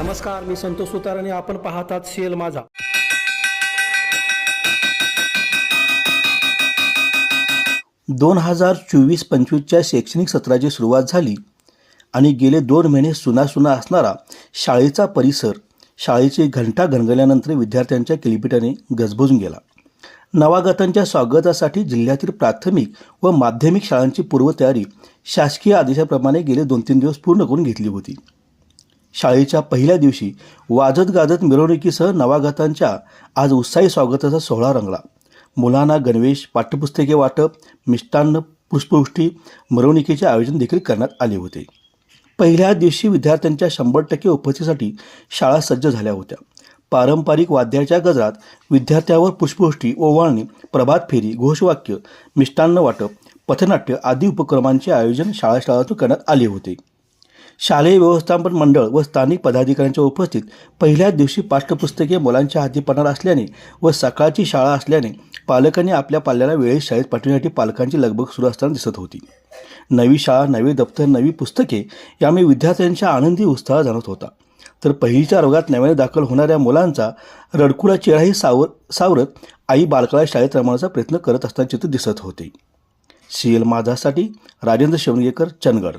नमस्कार मी संतोष सुतार आणि आपण पाहतात सीएल माझा. दोन हजार चोवीस पंचवीसच्या शैक्षणिक सत्राची सुरुवात झाली आणि गेले दोन महिने सुनासुना असणारा शाळेचा परिसर शाळेची घंटा घणगल्यानंतर विद्यार्थ्यांच्या किलबिटाने गजबजून गेला. नवागतांच्या स्वागतासाठी जिल्ह्यातील प्राथमिक व माध्यमिक शाळांची पूर्वतयारी शासकीय आदेशाप्रमाणे गेले दोन तीन दिवस पूर्ण करून घेतली होती. शाळेच्या पहिल्या दिवशी वाजत गाजत मिरवणुकीसह नवागतांच्या आज उत्साही स्वागताचा सोहळा रंगला. मुलांना गणवेश पाठ्यपुस्तके वाटप मिष्टान्न पुष्पवृष्टी मिरवणुकीचे आयोजन देखील करण्यात आले होते. पहिल्या दिवशी विद्यार्थ्यांच्या शंभर टक्के उपस्थितीसाठी शाळा सज्ज झाल्या होत्या. पारंपरिक वाद्याच्या गजरात विद्यार्थ्यावर पुष्पवृष्टी ओवाळणी प्रभात फेरी घोषवाक्य मिष्टान्न वाटप पथनाट्य आदी उपक्रमांचे आयोजन शाळा शाळातून करण्यात आले होते. शालेय व्यवस्थापन मंडळ व स्थानिक पदाधिकाऱ्यांच्या उपस्थित पहिल्याच दिवशी पाठ्यपुस्तके मुलांच्या हाती पडणार असल्याने व सकाळची शाळा असल्याने पालकांनी आपल्या पाल्याला वेळेत शाळेत पाठवण्यासाठी पालकांची लगबग सुरू असताना दिसत होती. नवी शाळा नवे दप्तर नवी पुस्तके यामुळे विद्यार्थ्यांच्या आनंदी उत्साह जाणवत होता. तर पहिलीच्या वर्गात नव्याने दाखल होणाऱ्या मुलांचा रडकुळा चेहराही सावर सावरत आई बालकाला शाळेत रमवण्याचा प्रयत्न करत असताना चित्र दिसत होते. सी एल माझासाठी राजेंद्र शिवणगेकर चंदगड.